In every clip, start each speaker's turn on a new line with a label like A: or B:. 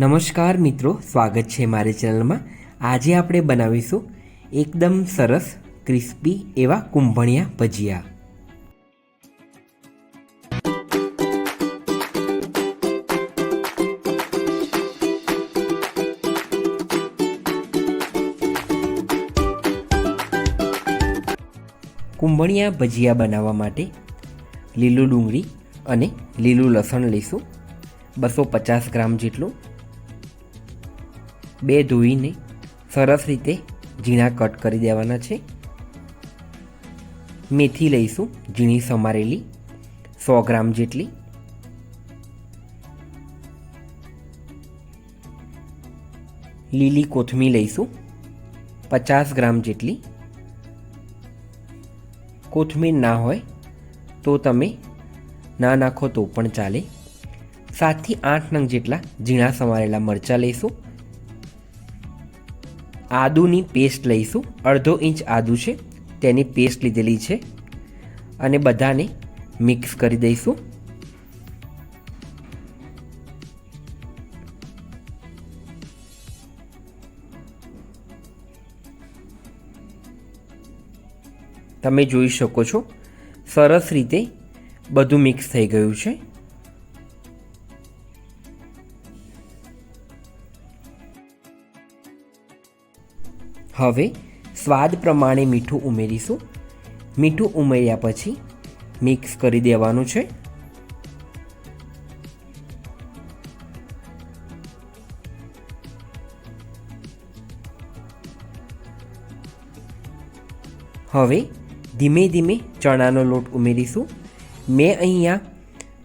A: નમસ્કાર મિત્રો, સ્વાગત છે મારી ચેનલમાં. આજે આપણે બનાવીશું એકદમ સરસ, ક્રિસ્પી એવા કુંભણિયા ભજીયા. કુંભણિયા ભજીયા બનાવવા માટે લીલું ડુંગળી અને લીલું લસણ લઈશું. બસો પચાસ ગ્રામ જેટલું બે ધોઈને સરસ રીતે ઝીણા કટ કરી દેવાના છે. મેથી લઈશું ઝીણી સમારેલી સો ગ્રામ જેટલી. લીલી કોથમી લઈશું પચાસ ગ્રામ જેટલી. કોથમીર ના હોય તો તમે ના નાખો તો પણ ચાલે. સાતથી આઠ નંગ જેટલા ઝીણા સમારેલા મરચાં લઈશું. આદુની પેસ્ટ લઈશું. અડધો ઇંચ આદુ છે, તેની પેસ્ટ લીધેલી છે. અને બધાને મિક્સ કરી દઈશું. તમે જોઈ શકો છો, સરસ રીતે બધું મિક્સ થઈ ગયું છે. હવે સ્વાદ પ્રમાણે મીઠું ઉમેરીશું. મીઠું ઉમેર્યા પછી મિક્સ કરી દેવાનું છે. હવે ધીમે ધીમે ચણાનો લોટ ઉમેરીશું. મેં અહીંયા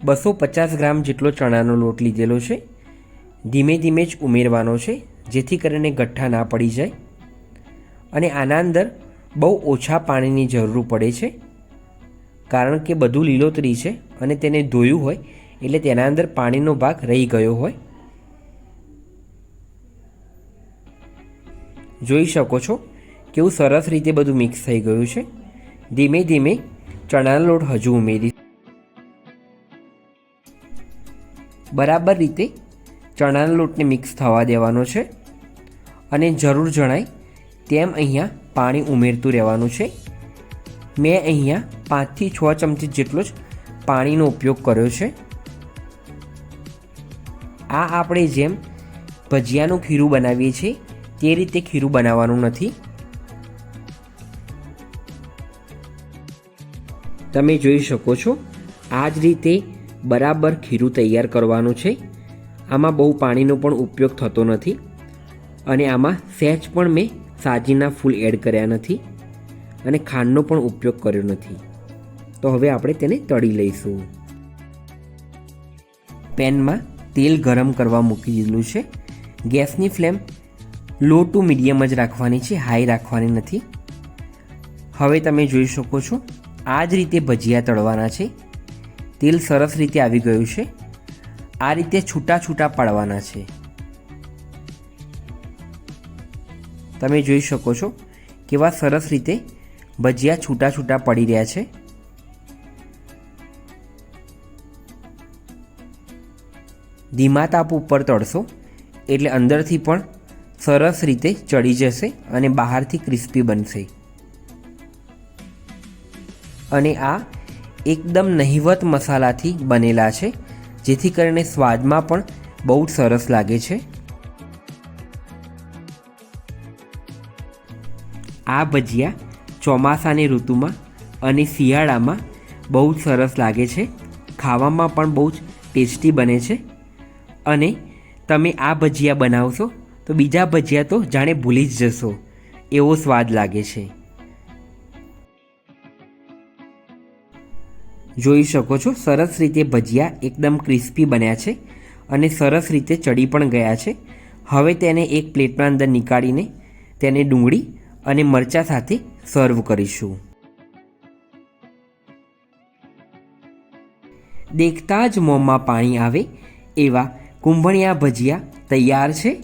A: બસો પચાસ ગ્રામ જેટલો ચણાનો લોટ લીધેલો છે. ધીમે ધીમે જ ઉમેરવાનો છે, જેથી કરીને ગઠ્ઠા ના પડી જાય. અને આના અંદર બહુ ઓછા પાણીની જરૂર પડે છે. કારણ કે બધું લીલોતરી છે અને તેને ધોયું હોય એટલે તેના અંદર પાણીનો ભાગ રહી ગયો હોય. જોઈ શકો છો કેવું સરસ રીતે બધું મિક્સ થઈ ગયું છે. ધીમે ધીમે ચણાનો લોટ હજુ ઉમેરી બરાબર રીતે ચણાના લોટને મિક્સ થવા દેવાનો છે. અને જરૂર જણાય તેમ અહીંયા પાણી ઉમેરતું રહેવાનું છે. મેં અહીંયા પાંચથી છ ચમચી જેટલો જ પાણીનો ઉપયોગ કર્યો છે. આ આપણે જેમ ભજીયાનું ખીરું બનાવીએ છીએ, તે રીતે ખીરું બનાવવાનું નથી. તમે જોઈ શકો છો, આ જ રીતે બરાબર ખીરું તૈયાર કરવાનું છે. આમાં બહુ પાણીનો પણ ઉપયોગ થતો નથી. અને આમાં સહેજ પણ મેં સાજીના ફૂલ એડ કર્યા નથી અને ખાંડનો પણ ઉપયોગ કર્યો નથી. તો હવે આપણે તેને તળી લઈશું. પેનમાં તેલ ગરમ કરવા મૂકી દીધું છે. ગેસની ફ્લેમ લો ટુ મીડિયમ જ રાખવાની છે, હાઈ રાખવાની નથી. હવે તમે જોઈ શકો છો, આ જ રીતે ભજીયા તળવાના છે. તેલ સરસ રીતે આવી ગયું છે. આ રીતે છૂટા છૂટા પાડવાના છે. તમે જોઈ શકો છો કેવા સરસ રીતે ભજીયા છૂટા છૂટા પડી રહ્યા છે. ધીમા તાપ ઉપર તળશો એટલે અંદરથી પણ સરસ રીતે ચડી જશે અને બહારથી ક્રિસ્પી બનશે. અને આ એકદમ નહિવત મસાલાથી બનેલા છે, જેથી કરીને સ્વાદમાં પણ બહુ સરસ લાગે છે. આ ભજીયા ચોમાસાની ઋતુમાં અને શિયાળામાં બહુ જ સરસ લાગે છે. ખાવામાં પણ બહુ જ ટેસ્ટી બને છે. અને તમે આ ભજીયા બનાવશો તો બીજા ભજીયા તો જાણે ભૂલી જ જશો. એવો સ્વાદ લાગે છે. જોઈ શકો છો, સરસ રીતે ભજીયા એકદમ ક્રિસ્પી બન્યા છે અને સરસ રીતે ચડી પણ ગયા છે. હવે તેને એક પ્લેટમાં અંદર નીકાળીને તેને ડુંગળી અને મરચાં સાથે સર્વ કરીશું. દેખતા જ મોંમાં પાણી આવે એવા કુંભણિયા ભજીયા તૈયાર છે.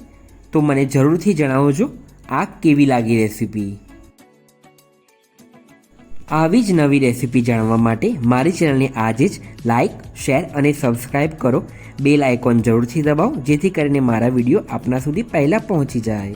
A: તો મને જરૂરથી જણાવજો, આ કેવી લાગી રેસીપી? આવી જ નવી રેસીપી જાણવા માટે મારી ચેનલને આજે જ લાઇક શેર અને સબસ્ક્રાઈબ કરો. બેલ આઇકોન જરૂરથી દબાવો, જેથી કરીને મારા વીડિયો આપના સુધી પહેલાં પહોંચી જાય.